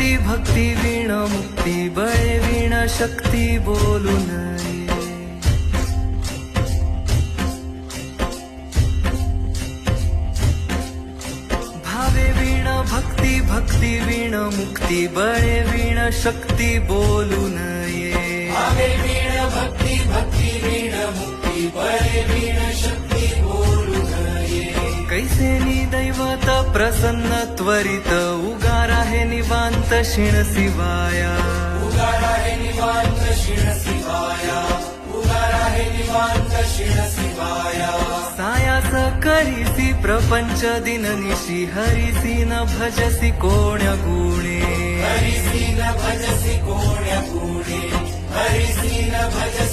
मुक्ती भक्ती वीण मुक्ती बळ वीण शक्ती बोलून भावे वीण भक्ती भक्ती वीण मुक्ती बळ वीण शक्ती बोलून भावे वीण भक्ती भक्ती वीण मुक्ती बळ वीण शक्ती बोलून कैसे नी दैवत प्रसन्न त्वरित उगा निवांत शिण शिवाया उगार आहे निवांत शिण शिवाया उगार आहे निवांत शिण शिवाया सायास करीसी प्रपंच दिन निशी हरिसी न भजसी कोण गुणे. हरिसी न भजसी कोण्या गुणे. हरिसी न भजसी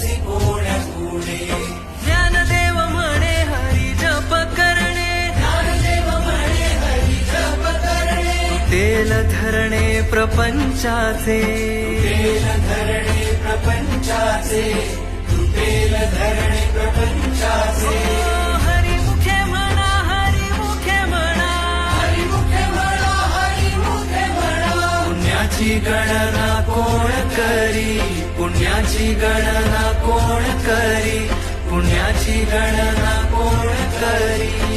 धरणे प्रपंचाचे. तुटेल धरणे प्रपंचाचे. तुटेल धरणे प्रपंचाचे. हरिमुखे म्हणा हरिमुखे म्हणा. हरिमुखे म्हणा हरिमुखे म्हणा. पुण्याची गणना कोण करी? पुण्याची गणना कोण करी? पुण्याची गणना कोण करी?